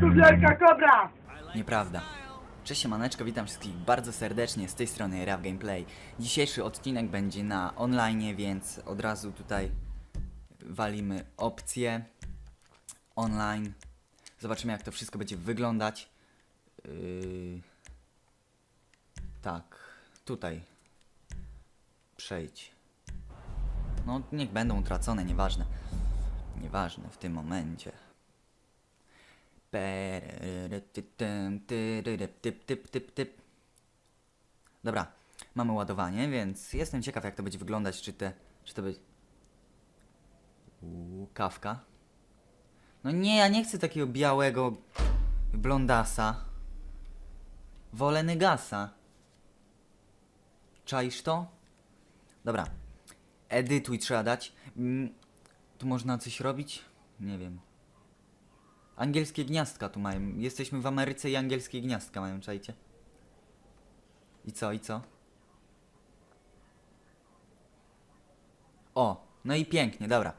tu wielka kobra! Nieprawda. Cześć maneczko, witam wszystkich bardzo serdecznie, z tej strony Rav Gameplay. Dzisiejszy odcinek będzie na online, więc od razu tutaj walimy opcję online. Zobaczymy jak to wszystko będzie wyglądać. Yy... Tak, tutaj. Przejdź. No, niech będą utracone, nieważne. Nieważne w tym momencie. Typ, typ, typ, typ. Dobra, mamy ładowanie, więc jestem ciekaw jak to będzie wyglądać, czy te, czy to będzie... Kawka. No nie, ja nie chcę takiego białego blondasa. Wolę Negasa. Czaisz to? Dobra. Edytuj trzeba dać. Mm, tu można coś robić? Nie wiem. Angielskie gniazdka tu mają. Jesteśmy w Ameryce i angielskie gniazdka mają, czajcie. I co, i co? O, no i pięknie, dobra.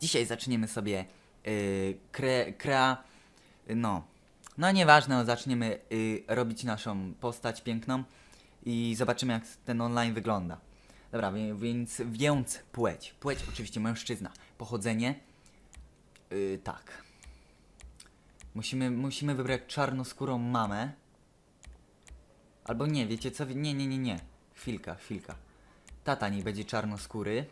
Dzisiaj zaczniemy sobie yy, kre, krea... No, no nieważne, no, zaczniemy yy, robić naszą postać piękną i zobaczymy jak ten online wygląda. Dobra, więc, więc płeć. Płeć oczywiście mężczyzna. Pochodzenie... Yy, tak. Musimy, musimy wybrać czarnoskórą mamę. Albo nie, wiecie co? Nie, nie, nie, nie. Chwilka, chwilka. Tata niech będzie czarnoskóry.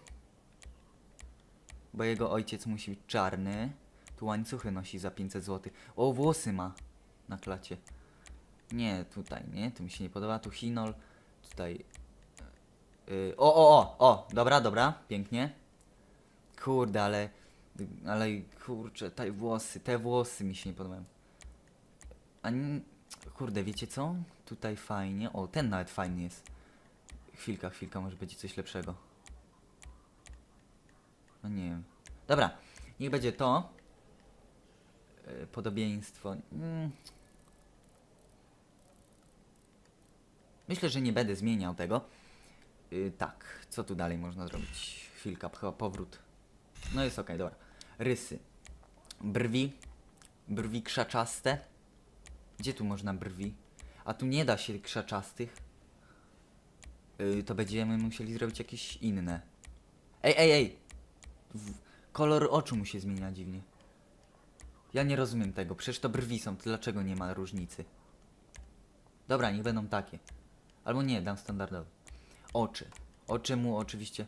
Bo jego ojciec musi być czarny. Tu łańcuchy nosi za 500 zł. O, włosy ma na klacie. Nie, tutaj, nie, tu mi się nie podoba. Tu Hinol. Tutaj. Yy, o, o, o, o, dobra, dobra, pięknie. Kurde, ale. Ale kurczę, te włosy, te włosy mi się nie podobają. A nie, kurde, wiecie co? Tutaj fajnie. O, ten nawet fajny jest. Chwilka, chwilka, może będzie coś lepszego. No nie wiem. Dobra, niech będzie to. Yy, Podobieństwo. Mm. Myślę, że nie będę zmieniał tego. Yy, tak, co tu dalej można zrobić? Chwilka, powrót. No jest okej, dobra. Rysy. Brwi. Brwi krzaczaste. Gdzie tu można brwi? A tu nie da się krzaczastych. Yy, to będziemy musieli zrobić jakieś inne. Ej, ej, ej! W kolor oczu mu się zmienia dziwnie. Ja nie rozumiem tego. Przecież to brwi są. To dlaczego nie ma różnicy? Dobra, niech będą takie. Albo nie, dam standardowe. Oczy. Oczy mu oczywiście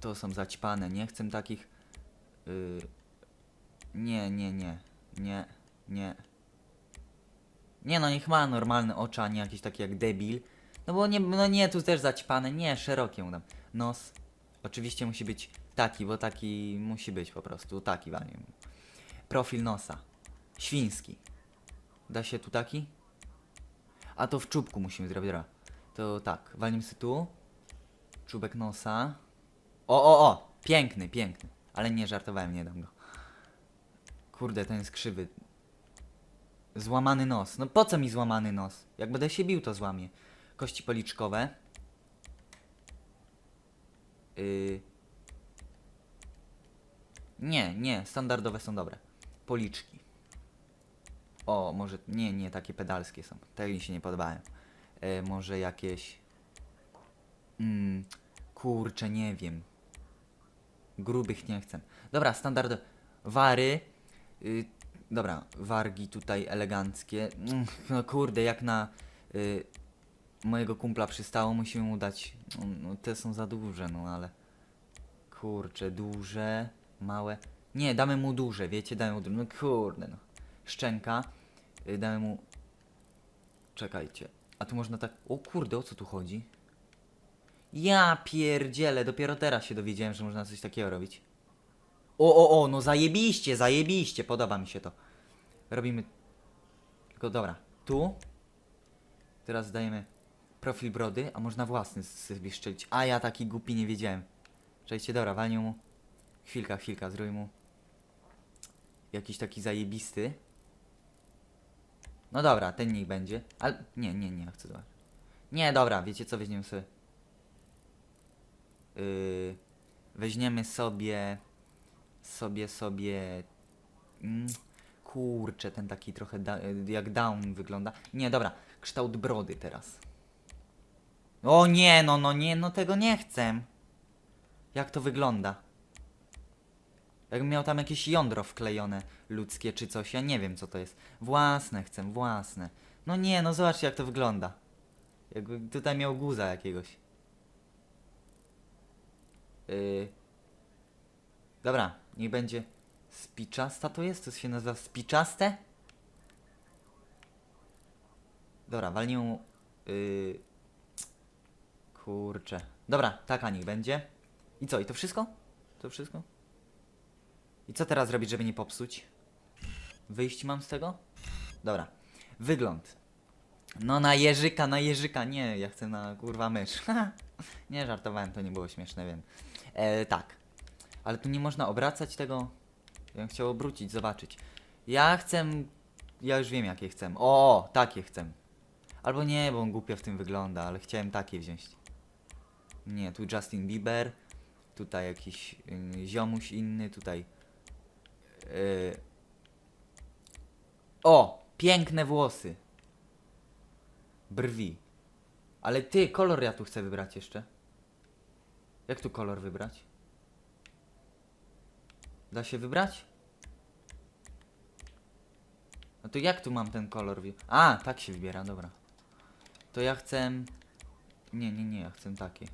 to są zaćpane, nie chcę takich. Yy, nie, nie, nie, nie, nie. Nie no, niech ma normalne oczy, a nie jakieś takie jak debil. No bo nie, no nie, tu też zaćpane, nie, szerokie mu dam. Nos, oczywiście musi być taki, bo taki musi być po prostu, taki walnie. Profil nosa, świński. Da się tu taki? A to w czubku musimy zrobić, dobra. To tak, walnijmy sobie tu. Czubek nosa. O, o, o! Piękny, piękny. Ale nie żartowałem, nie dam go. Kurde, ten jest krzywy. Złamany nos. No po co mi złamany nos? Jak będę się bił, to złamię. Kości policzkowe. Yy... Nie, nie, standardowe są dobre. Policzki. O, może. Nie, nie, takie pedalskie są. Te mi się nie podobają. E, może jakieś. Mm, kurczę, nie wiem. Grubych nie chcę. Dobra, standard. Wary. Y, dobra, wargi tutaj eleganckie. Mm, no kurde, jak na y, mojego kumpla przystało, musimy mu dać. No, no, te są za duże, no ale. Kurczę, duże, małe. Nie, damy mu duże, wiecie, damy mu duże. No kurde, no. Szczęka. Y, damy mu. Czekajcie. A tu można tak. O kurde, o co tu chodzi? Ja pierdzielę, dopiero teraz się dowiedziałem, że można coś takiego robić. O, o, o, no zajebiście, zajebiście, podoba mi się to. Robimy... Tylko dobra, tu. Teraz dajemy profil brody, a można własny sobie szczelić. A ja taki głupi nie wiedziałem. Czekajcie, dobra, walnię mu. Chwilka, chwilka, zrobię mu... Jakiś taki zajebisty. No dobra, ten niech będzie. Ale nie, nie, nie, chcę zobaczyć. Nie, dobra, wiecie co, weźmiemy sobie... Yy, weźmiemy sobie... Sobie, sobie... Mm, kurczę, ten taki trochę da, jak down wygląda. Nie, dobra, kształt brody teraz. O nie, no, no nie, no tego nie chcę. Jak to wygląda? Jakbym miał tam jakieś jądro wklejone ludzkie czy coś, ja nie wiem co to jest. Własne chcę, własne. No nie, no zobaczcie jak to wygląda. Jakby tutaj miał guza jakiegoś. Yy. Dobra, niech będzie spiczasta to jest? To się nazywa spiczaste? Dobra, walnij mu... Yy... Kurczę. Dobra, taka niech będzie. I co, i to wszystko? To wszystko? I co teraz zrobić, żeby nie popsuć? Wyjść mam z tego? Dobra. Wygląd. No na jeżyka, na jeżyka. Nie, ja chcę na kurwa mysz. nie, żartowałem, to nie było śmieszne, wiem. E, tak. Ale tu nie można obracać tego. Ja bym chciał obrócić, zobaczyć. Ja chcę... Ja już wiem jakie chcę. O, takie chcę. Albo nie, bo on głupio w tym wygląda, ale chciałem takie wziąć. Nie, tu Justin Bieber. Tutaj jakiś y, ziomuś inny, tutaj... Y... O! Piękne włosy. Brwi. Ale ty, kolor ja tu chcę wybrać jeszcze. Jak tu kolor wybrać? Da się wybrać? No to jak tu mam ten kolor? A, tak się wybiera, dobra. To ja chcę... Nie, nie, nie, ja chcę takie.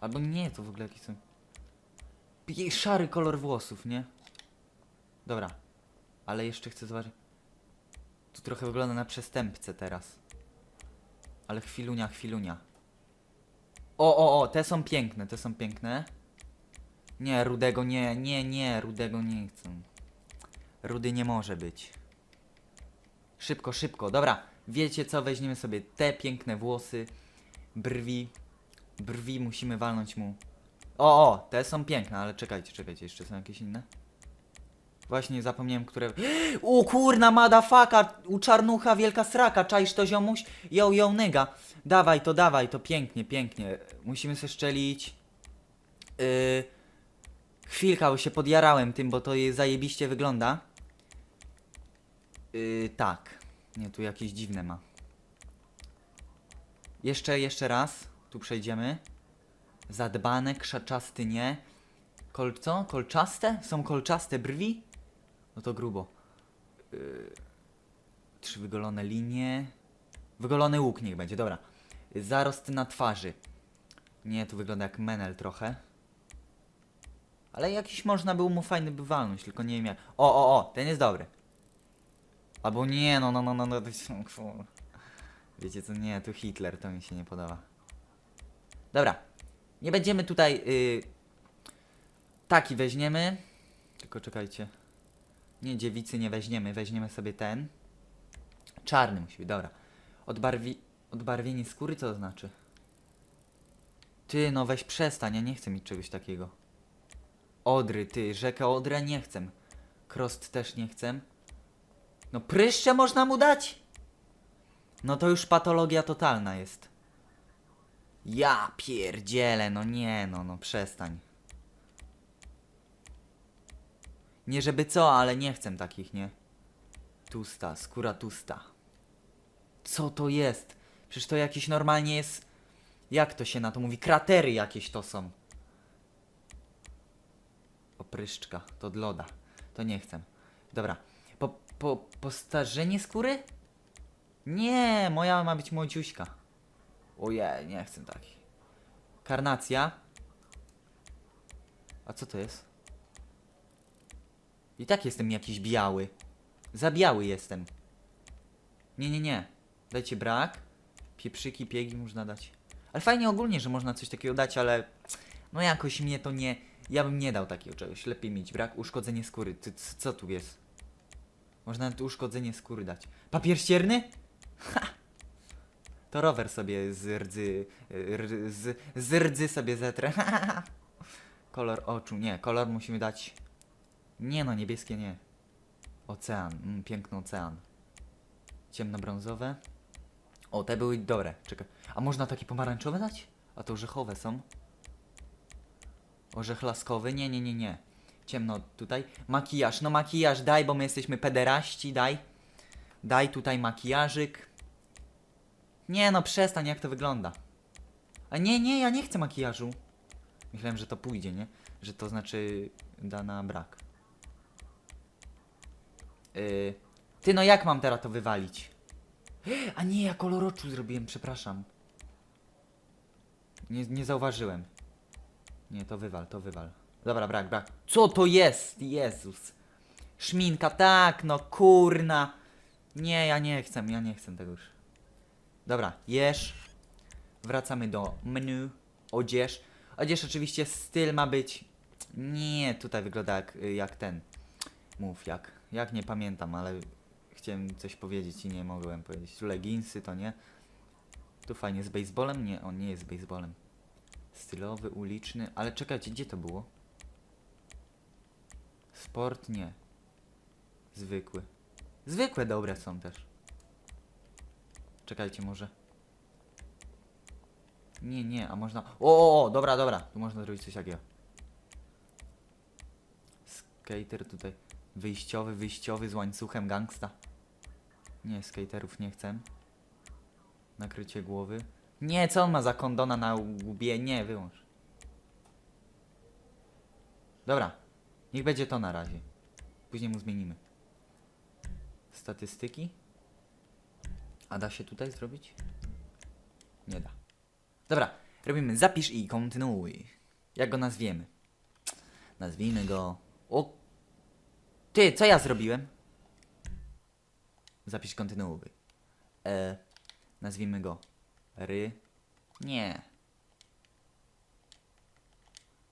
Albo nie, to w ogóle jakiś są... Szary kolor włosów, nie? Dobra. Ale jeszcze chcę zobaczyć... Tu trochę wygląda na przestępcę teraz. Ale chwilunia, chwilunia. O, o, o, te są piękne, te są piękne. Nie, rudego nie, nie, nie, rudego nie chcę. Rudy nie może być. Szybko, szybko, dobra. Wiecie co, weźmiemy sobie te piękne włosy, brwi. Brwi musimy walnąć mu. O, o, te są piękne, ale czekajcie, czekajcie, jeszcze są jakieś inne? Właśnie zapomniałem, które... U kurna madafaka, u czarnucha wielka sraka, czaisz to ziomuś? Yo, yo, nyga. Dawaj to, dawaj to, pięknie, pięknie. Musimy se szczelić. Yy... Chwilka, bo się podjarałem tym, bo to je zajebiście wygląda. Yy, tak. Nie, tu jakieś dziwne ma. Jeszcze, jeszcze raz. Tu przejdziemy. Zadbane, krzaczasty nie. Kol co? Kolczaste? Są kolczaste brwi? No to grubo. Yy, trzy wygolone linie. Wygolony łuk niech będzie, dobra. Zarost na twarzy. Nie, tu wygląda jak menel trochę. Ale jakiś można był mu fajny by walnąć, tylko nie wiem jak. O, o, o, ten jest dobry. Albo nie, no, no, no, no, no, to. Wiecie co, nie, tu Hitler, to mi się nie podoba. Dobra. Nie będziemy tutaj... y, Taki weźmiemy. Tylko czekajcie. Nie, dziewicy nie weźmiemy, weźmiemy sobie ten. Czarny musi być, dobra. Odbarwi... Odbarwienie skóry, co to znaczy? Ty, no weź przestań, ja nie chcę mieć czegoś takiego. Odry, ty, rzekę Odrę nie chcę. Krost też nie chcę. No pryszcze można mu dać? No to już patologia totalna jest. Ja pierdzielę, no nie, no, no przestań. Nie żeby co, ale nie chcę takich, nie? Tusta, skóra tusta. Co to jest? Przecież to jakiś normalnie jest... Jak to się na to mówi? Kratery jakieś to są. Opryszczka, to od loda. To nie chcę. Dobra. Po, po, postarzenie skóry? Nie, moja ma być młodziuśka. Ojej, nie chcę takich. Karnacja. A co to jest? I tak jestem jakiś biały. Za biały jestem. Nie, nie, nie. Dajcie brak. Pieprzyki, piegi można dać. Ale fajnie ogólnie, że można coś takiego dać, ale no jakoś mnie to nie... Ja bym nie dał takiego czegoś. Lepiej mieć brak. Uszkodzenie skóry. Ty, co tu jest? Można tu uszkodzenie skóry dać. Papier ścierny? Ha! To rower sobie z rdzy... r- Z, z rdzy sobie zetrę. kolor oczu. Nie, kolor musimy dać... Nie no, niebieskie nie. Ocean. Mm, piękny ocean. Ciemnobrązowe. O, te były dobre. Czekaj. A można takie pomarańczowe dać? A to orzechowe są. Orzech laskowy? Nie, nie, nie, nie. Ciemno tutaj. Makijaż, no makijaż daj, bo my jesteśmy pederaści, daj. Daj tutaj makijażyk. Nie no, przestań, jak to wygląda. A nie, nie, ja nie chcę makijażu. Myślałem, że to pójdzie, nie? Że to znaczy da na brak. Yy, ty, no jak mam teraz to wywalić? A nie, ja koloroczu zrobiłem, przepraszam. Nie, nie zauważyłem. Nie, to wywal, to wywal. Dobra, brak, brak. Co to jest? Jezus. Szminka, tak, no kurna. Nie, ja nie chcę, ja nie chcę tego już. Dobra, jesz. Wracamy do menu. Odzież. Odzież oczywiście styl ma być. Nie, tutaj wygląda jak, jak ten. Mów jak. Jak nie pamiętam, ale chciałem coś powiedzieć i nie mogłem powiedzieć. Tu leginsy to nie. Tu fajnie z baseballem? Nie, on nie jest baseballem. Stylowy, uliczny, ale czekajcie, gdzie to było? Sport nie. Zwykły. Zwykłe dobre są też. Czekajcie może. Nie, nie, a można... O, o, o, dobra, dobra. Tu można zrobić coś takiego. Skater tutaj. Wyjściowy, wyjściowy z łańcuchem gangsta. Nie, skaterów nie chcę. Nakrycie głowy. Nie, co on ma za kondona na łbie? Nie, wyłącz. Dobra, niech będzie to na razie. Później mu zmienimy. Statystyki. A da się tutaj zrobić? Nie da. Dobra, robimy zapisz i kontynuuj. Jak go nazwiemy? Nazwijmy go... O... Ty, co ja zrobiłem? Zapisz kontynuuj. E... Nazwijmy go... Ry... Nie.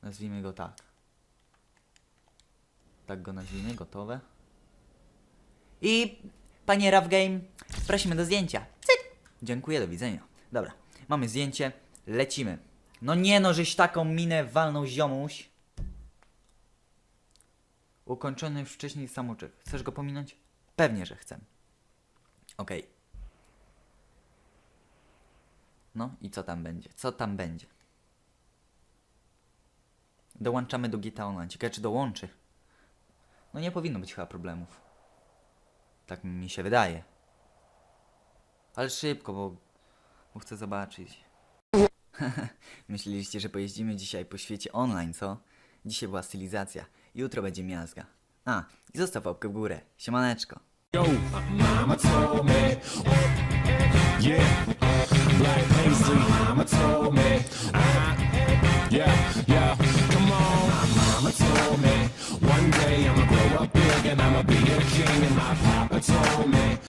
Nazwijmy go tak. Tak go nazwijmy, gotowe. I panie Rough Game, prosimy do zdjęcia. Cyk. Dziękuję, do widzenia. Dobra, mamy zdjęcie, lecimy. No nie no, żeś taką minę walną ziomuś. Ukończony już wcześniej samoczek. Chcesz go pominąć? Pewnie, że chcę. Okej. No i co tam będzie? Co tam będzie? Dołączamy do GTA Online. Ciekawe, czy dołączy. No nie powinno być chyba problemów. Tak mi się wydaje. Ale szybko, bo, bo chcę zobaczyć. Myśleliście, że pojeździmy dzisiaj po świecie online, co? Dzisiaj była stylizacja, Jutro będzie miazga. A, i zostaw łapkę w górę. Siemaneczko. Yo, mama told me, yeah, black. Mama told me, ah, yeah, yeah, come on. Mama told me, one day I'ma grow up big and I'ma be a king. And my papa told me.